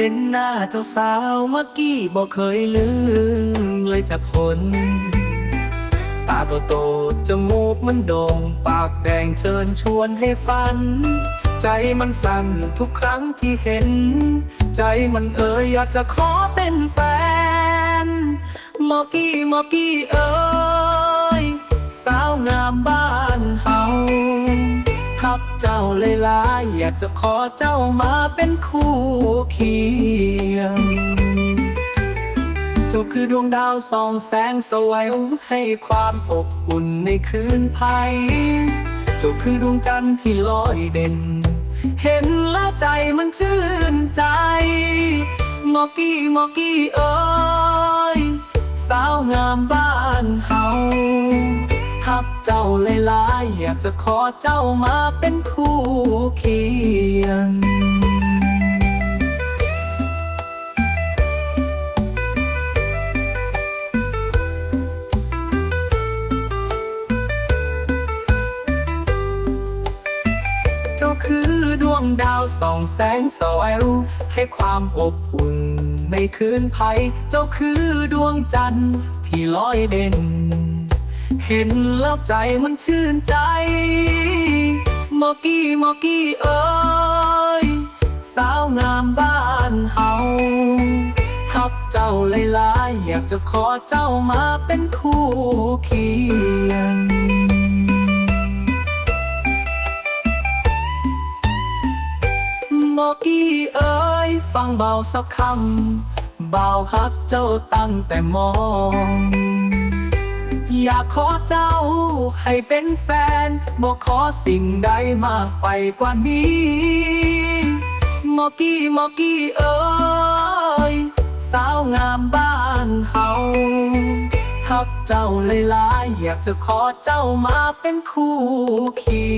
เห็นหน้าเจ้าสาวเมื่อกี้บ่เคยลืมเลยจากคน ตาโตโตจมูกมันโด่ง ปากแดงเชิญชวนให้ฝัน ใจมันสั่นทุกครั้งที่เห็น ใจมันเอ่ยอยากจะขอเป็นแฟน มอกี้มอกี้เอ่ยสาวงามบ้า ฮับเจ้าเลยลายอยากจะขอเจ้ามาเป็นคู่เคียง เจ้าคือดวงดาวส่องแสงสวัยให้ความอบอุ่นในคืนภัย เจ้าคือดวงจันทร์ที่ลอยเด่น เห็นแล้วใจมันชื่นใจ มอกี้มอกี้เอ้ย สาวงามบ้านเฮา ฮับเจ้าเลยลายอยากจะขอเจ้ามาเป็นคู่เคียงเจ้าคือดวงดาวส่องแสงสว่างให้ความอบอุ่นในคืนภัย เจ้าคือดวงจันทร์ที่ลอยเด่น เห็นแล้วใจมันชื่นใจ มอกี้มอกี้เอ้ย สาวงามบ้านเฮาฮับเจ้าเลยลายอยากจะขอเจ้ามาเป็นคู่เคียงมอกี้เอ้ย ฟังเบาสักคำเบาฮักเจ้าตั้งแต่มอง อยากขอเจ้าให้เป็นแฟนบอกขอสิ่งใดมากไปกว่านี้มอกี้มอกี้เอ้ยสาวงามบ้านเฮาฮักเจ้าเลยลายอยากจะขอเจ้ามาเป็นคู่เคียง